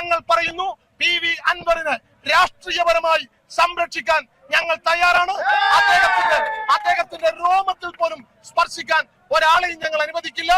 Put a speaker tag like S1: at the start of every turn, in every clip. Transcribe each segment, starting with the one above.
S1: ഞങ്ങൾ പറയുന്നു P V അൻവറിനെ രാഷ്ട്രീയപരമായി സംരക്ഷിക്കാൻ ഞങ്ങൾ തയ്യാറാണ്. അദ്ദേഹത്തിന്റെ അദ്ദേഹത്തിന്റെ രോമത്തിൽ പോലും സ്പർശിക്കാൻ ഒരാളെയും ഞങ്ങൾ അനുവദിക്കില്ല.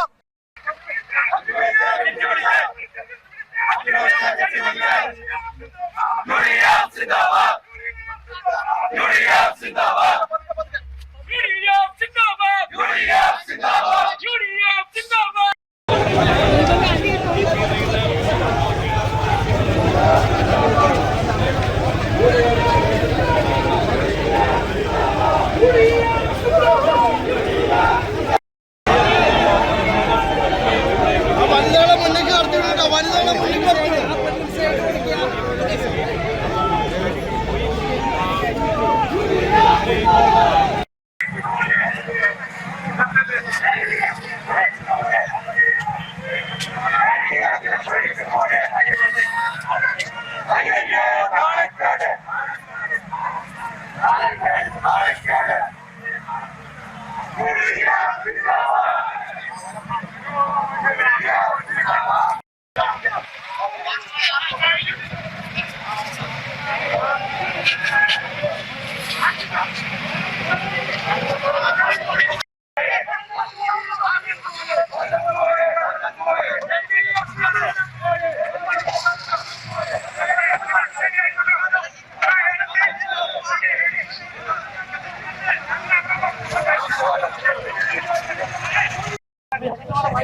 S2: Yeah.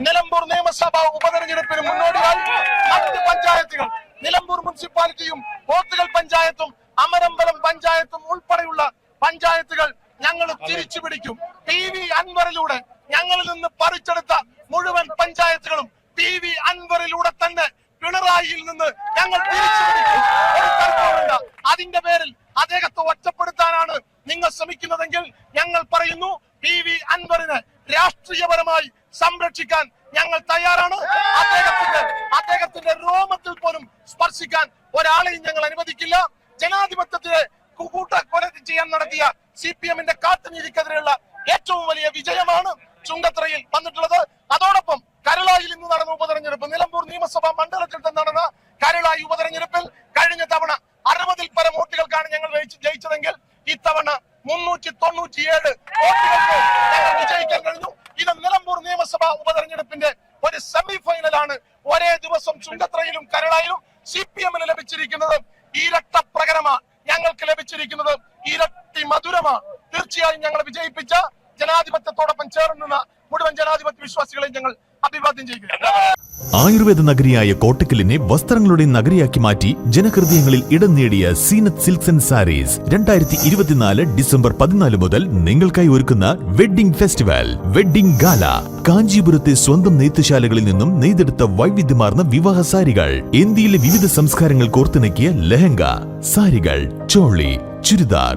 S1: നിലമ്പൂർ നിയമസഭാ ഉപതെരഞ്ഞെടുപ്പിന് മുന്നോടിയായി മറ്റ് പഞ്ചായത്തുകൾ. നിലമ്പൂർ മുനിസിപ്പാലിറ്റിയും പോത്തുകൾ പഞ്ചായത്തും അമരമ്പലം പഞ്ചായത്തും ഉൾപ്പെടെയുള്ള പഞ്ചായത്തുകൾ ഞങ്ങൾ തിരിച്ചു പിടിക്കും പി വി അൻവറിലൂടെ ഞങ്ങളിൽ നിന്ന് പറിച്ചെടുത്ത മുഴുവൻ പഞ്ചായത്തുകളും പി വി അൻവറിലൂടെ തന്നെ പിണറായിയിൽ നിന്ന് ഞങ്ങൾ ഒരു അതിന്റെ പേരിൽ അദ്ദേഹത്തെ ഒറ്റപ്പെടുത്താനാണ് നിങ്ങൾ ശ്രമിക്കുന്നതെങ്കിൽ ഞങ്ങൾ പറയുന്നു പി വി അൻവറിനെ രാഷ്ട്രീയപരമായി സംരക്ഷിക്കാൻ ഞങ്ങൾ തയ്യാറാണ്. അദ്ദേഹത്തിന്റെ അദ്ദേഹത്തിന്റെ രോമത്തിൽ പോലും സ്പർശിക്കാൻ ഒരാളെയും ഞങ്ങൾ അനുവദിക്കില്ല. ജനാധിപത്യത്തിലെ കൂട്ട കൊല ചെയ്യാൻ നടത്തിയ സി പി എമ്മിന്റെ കാട്ടുനീതിക്കെതിരെയുള്ള ഏറ്റവും വലിയ വിജയമാണ് ചുങ്കത്രയിൽ വന്നിട്ടുള്ളത്. ജയിച്ച- ജയിച്ചതെങ്കിൽ ഇത്തവണ മുന്നൂറ്റി വോട്ടുകൾക്ക് ഞങ്ങൾ വിജയിക്കാൻ കഴിഞ്ഞു. ഇത് നിലമ്പൂർ നിയമസഭാ ഉപതെരഞ്ഞെടുപ്പിന്റെ ഒരു സെമി ഫൈനലാണ് ഒരേ ദിവസം ചുങ്കത്രയിലും കരളായിലും സി പി എമ്മിന് ലഭിച്ചിരിക്കുന്നത് ഇരട്ട പ്രകടമാണ് ഞങ്ങൾക്ക് ലഭിച്ചിരിക്കുന്നത് ഇരട്ടി മധുരമാണ് തീർച്ചയായും ഞങ്ങളെ വിജയിപ്പിച്ച ജനാധിപത്യത്തോടൊപ്പം ചേർന്ന് മുഴുവൻ ജനാധിപത്യ വിശ്വാസികളെയും ഞങ്ങൾ അഭിവാദ്യം ചെയ്യുക
S3: ആയുർവേദ നഗരിയായ കോട്ടക്കലിനെ വസ്ത്രങ്ങളുടെ നഗരിയാക്കി മാറ്റി ജനഹൃദയങ്ങളിൽ ഇടം നേടിയ സീനത്ത് സിൽക്സ് ആൻഡ് സാരീസ് രണ്ടായിരത്തി ഇരുപത്തിനാല് ഡിസംബർ പതിനാല് മുതൽ നിങ്ങൾക്കായി ഒരുക്കുന്ന വെഡ്ഡിംഗ് ഫെസ്റ്റിവൽ വെഡ്ഡിംഗ് ഗാല. കാഞ്ചീപുരത്തെ സ്വന്തം നെയ്ത്തുശാലകളിൽ നിന്നും നെയ്തെടുത്ത വൈവിധ്യമാർന്ന വിവാഹ സാരികൾ ഇന്ത്യയിലെ വിവിധ സംസ്കാരങ്ങൾ കോർത്തിണക്കിയ ലെഹങ്ക സാരികൾ ചോളി ചുരിദാർ